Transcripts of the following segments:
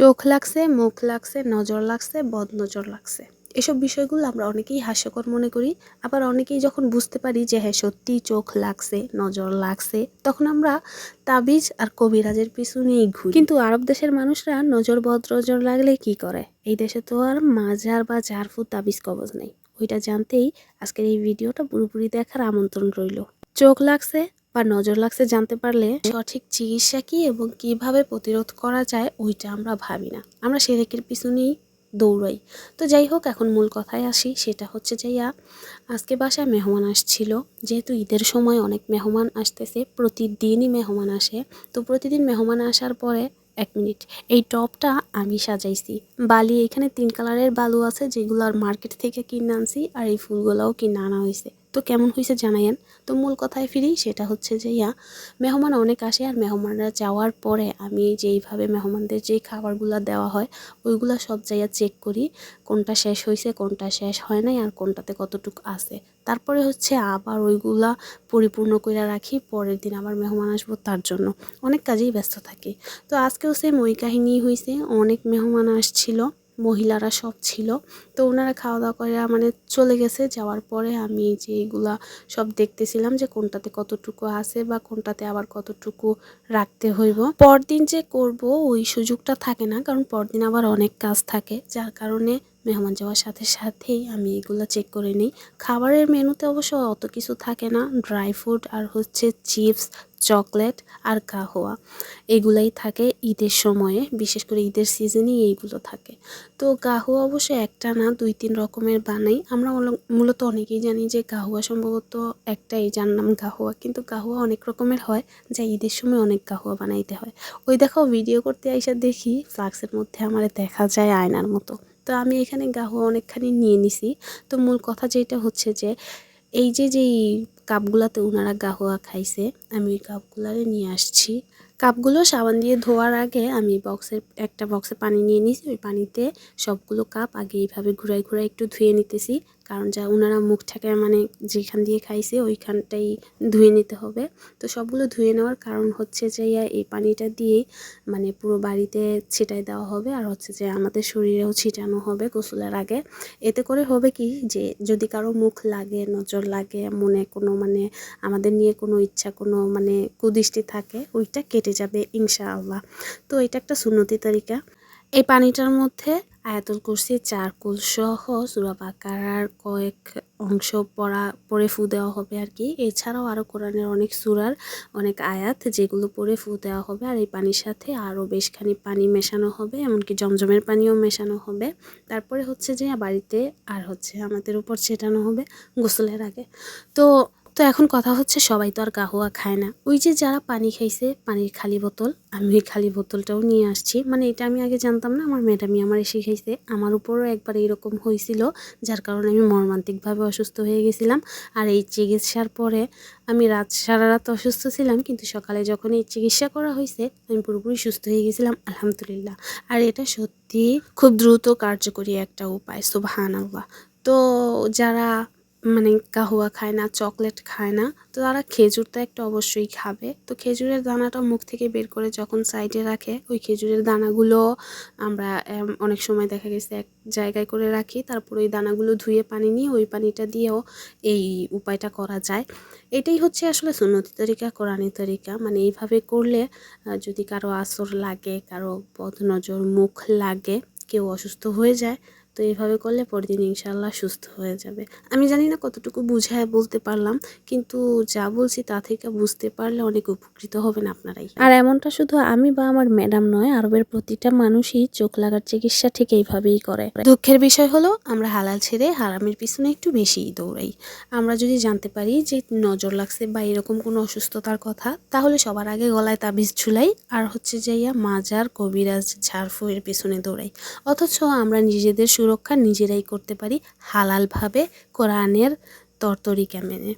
চোখ লাগছে, মুখ লাগছে, নজর লাগছে বদ নজর লাগছে। এসব বিষয়গুলো আমরা অনেকেই হাস্যকর মনে করি। আবার অনেকেই যখন বুঝতে পারি যে হ্যাঁ সত্যি চোখ লাগছে, নজর লাগছে, তখন আমরা তাবিজ আর কবিরাজের পিছনেই ঘুরি। কিন্তু আরব দেশের মানুষরা নজর বদ নজর লাগলে কি করে? এই দেশে তো আর মাজার বা জারফু তাবিজ কবজ নেই। ওইটা জানতেই আজকের এই ভিডিওটা পুরোপুরি দেখার আমন্ত্রণ রইল। চোখ লাগছে বা নজর লাগছে জানতে পারলে সঠিক চিকিৎসা কি এবং কীভাবে প্রতিরোধ করা যায় ওইটা আমরা ভাবি না। আমরা সেরেকের পিছনেই দৌড়াই। তো যাই হোক, এখন মূল কথায় আসি। সেটা হচ্ছে যাইয়া আজকে বাসায় মেহমান আসছিল। যেহেতু ঈদের সময় অনেক মেহমান আসতেছে, প্রতিদিনই মেহমান আসে। তো প্রতিদিন মেহমান আসার পরে, এক মিনিট, এই টপটা আমি সাজাইছি। বালি এখানে তিন কালারের বালু আছে, যেগুলো আর মার্কেট থেকে কিনে আনছি, আর এই ফুলগুলোও কিনে আনা হয়েছে। তো কেমন হয়েছে জানাইয়েন। তো মূল কথায় ফিরি, সেটা হচ্ছে যে, ইয়া, মেহমান অনেক আসে আর মেহমানরা যাওয়ার পরে আমি যেইভাবে মেহমানদের যেই খাবারগুলো দেওয়া হয়, ওইগুলো সব জায়গা চেক করি, কোনটা শেষ হয়েছে কোনটা শেষ হয় নাই, আর কোনটাতে কতটুকু আছে। তারপরে হচ্ছে আবার ওইগুলা পরিপূর্ণ করে রাখি, পরের দিন আবার মেহমান আসব তার জন্য। অনেক কাজেই ব্যস্ত থাকি। তো আজকেও সেম ওই কাহিনী হয়েছে অনেক মেহমান আসছিল মহিলারা সব ছিল। তো ওনারা খাওয়া দাওয়া করে মানে চলে গেছে। যাওয়ার পরে আমি যে এইগুলা সব দেখতেছিলাম যে কোনটাতে কতটুকু আছে বা কোনটাতে আবার কতটুকু রাখতে হইব। পরদিন যে করব ওই সুযোগটা থাকে না, কারণ পরদিন আবার অনেক কাজ থাকে। যার কারণে মেহমান যাওয়ার সাথে সাথেই আমি এগুলো চেক করে নিই। খাবারের মেনুতে অবশ্য অত কিছু থাকে না। ড্রাই ফ্রুট আর হচ্ছে চিপস চকলেট আর কাহোয়া। এগুলাই থাকে ঈদের সময়ে, বিশেষ করে ঈদের সিজনেই এইগুলো থাকে। তো কাহুয়া অবশ্য একটা না, দুই তিন রকমের বানাই। আমরা মূলত অনেকেই জানি যে কাহুয়া সম্ভবত একটাই, যার নাম কাহুয়া। কিন্তু কাহুয়া অনেক রকমের হয়, যা ঈদের সময় অনেক কাহুয়া বানাইতে হয়। ওই দেখো, ভিডিও করতে আইসা দেখি, ফ্লাক্সের মধ্যে আমার দেখা যায় আয়নার মতো। তো আমি এখানে গাহুয়া অনেকখানি নিয়ে নিছি। তো মূল কথা যেটা হচ্ছে যে, এই যে যেই কাপগুলাতে ওনারা গাহুয়া খাইছে আমি ওই কাপগুলারে নিয়ে আসছি। কাপগুলো সাবান দিয়ে ধোয়ার আগে আমি বক্সের একটা বক্সে পানি নিয়ে নিয়েছি, ওই পানিতে সবগুলো কাপ আগে এইভাবে ঘুরাই ঘুরাই একটু ধুয়ে নিতেছি। কারণ যা ওনারা মুখ ঠেকায় মানে যেখান দিয়ে খাইছে ওইখানটাই ধুয়ে নিতে হবে। তো সবগুলো ধুয়ে নেওয়ার কারণ হচ্ছে যে এই পানিটা দিয়েই মানে পুরো বাড়িতে ছিটাই দেওয়া হবে আর হচ্ছে যে আমাদের শরীরেও ছিটানো হবে গোসলের আগে। এতে করে হবে কি যে যদি কারও মুখ লাগে, নজর লাগে, মনে কোনো মানে আমাদের নিয়ে কোনো ইচ্ছা, কোনো মানে কুদৃষ্টি থাকে, ওইটা কেটে যাবে, ইনশাআল্লাহ। তো এটা একটা সুন্নতি তরিকা। এই পানিটার মধ্যে আয়াতুল কুরসি, চারকুল সহ সুরা বাকারার কয়েক অংশ পড়া, পড়ে ফু দেওয়া হবে আর কি। এছাড়াও আরও কোরআনের অনেক সুরার অনেক আয়াত যেগুলো পড়ে ফু দেওয়া হবে আর এই পানির সাথে আরও বেশখানি পানি মেশানো হবে, এমনকি জমজমের পানিও মেশানো হবে। তারপরে হচ্ছে যে বাড়িতে আর হচ্ছে আমাদের উপর ছেটানো হবে গোসলের আগে। তো তো এখন কথা হচ্ছে সবাই তো আর কাহুয়া খায় না। ওই যে যারা পানি খাইছে, পানির খালি বোতল, আমি ওই খালি বোতলটাও নিয়ে আসছি। মানে এটা আমি আগে জানতাম না, আমার ম্যাডামই আমার এসে খাইছে। আমার উপরও একবার এরকম হয়েছিল যার কারণে আমি মর্মান্তিকভাবে অসুস্থ হয়ে গেছিলাম। আর এই চিকিৎসার পরে আমি রাত, সারা রাত অসুস্থ ছিলাম, কিন্তু সকালে যখন এই চিকিৎসা করা হয়েছে আমি পুরোপুরি সুস্থ হয়ে গেছিলাম, আলহামদুলিল্লাহ। আর এটা সত্যি খুব দ্রুত কার্যকরী একটা উপায় সুবহান আল্লাহ তো যারা মানে কাহুয়া খায় না, চকলেট খায় না, তো তারা খেজুর তো একটা অবশ্যই খাবে। তো খেজুরের দানাটা মুখ থেকে বের করে যখন সাইডে রাখে, ওই খেজুরের দানাগুলো আমরা অনেক সময় দেখা গেছে এক জায়গায় করে রাখি, তারপর ওই দানাগুলো ধুয়ে পানি নিয়ে ওই পানিটা দিয়েও এই উপায়টা করা যায়। এটাই হচ্ছে আসলে সুন্নতি তরিকা, কোরআনি তরিকা। মানে এইভাবে করলে যদি কারও আসর লাগে, কারও পথ নজর মুখ লাগে, কেউ অসুস্থ হয়ে যায় তো এইভাবে করলে পরদিন ইনশাল্লাহ সুস্থ হয়ে যাবে। আমি জানি না কতটুকু বুঝায় বলতে পারলাম, কিন্তু যা বলছি তা থেকে বুঝতে পারলে অনেক উপকৃত হবেন আপনারাই। আর এমনটা শুধু আমি বা আমার ম্যাডাম নয়, আরবের প্রতিটা মানুষই চোখ লাগার চিকিৎসা ঠিক এইভাবেই করে। দুঃখের বিষয় হলো, আমরা হালাল ছেড়ে হারামের পিছনে একটু বেশিই দৌড়াই। আমরা যদি জানতে পারি যে নজর লাগছে বা এরকম কোনো অসুস্থতার কথা, তাহলে সবার আগে গলায় তাবিজ ঝুলাই আর হচ্ছে যাইয়া মাজার কবিরাজ ঝাড়ফু এর পিছনে দৌড়াই। অথচ আমরা নিজেদের সুরক্ষা নিজেরাই করতে পারি হালালভাবে কোরআনের তরতরিকা মেনে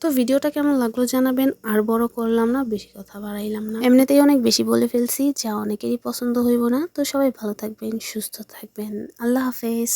তো ভিডিওটা কেমন লাগল জানাবেন, আর বড় করলাম না, বেশি কথা বাড়াইলাম না। এমনিতেই অনেক বেশি বলে ফেলছি, যা অনেকেরই পছন্দ হইব না। তো সবাই ভালো থাকবেন, সুস্থ থাকবেন। আল্লাহ হাফেজ।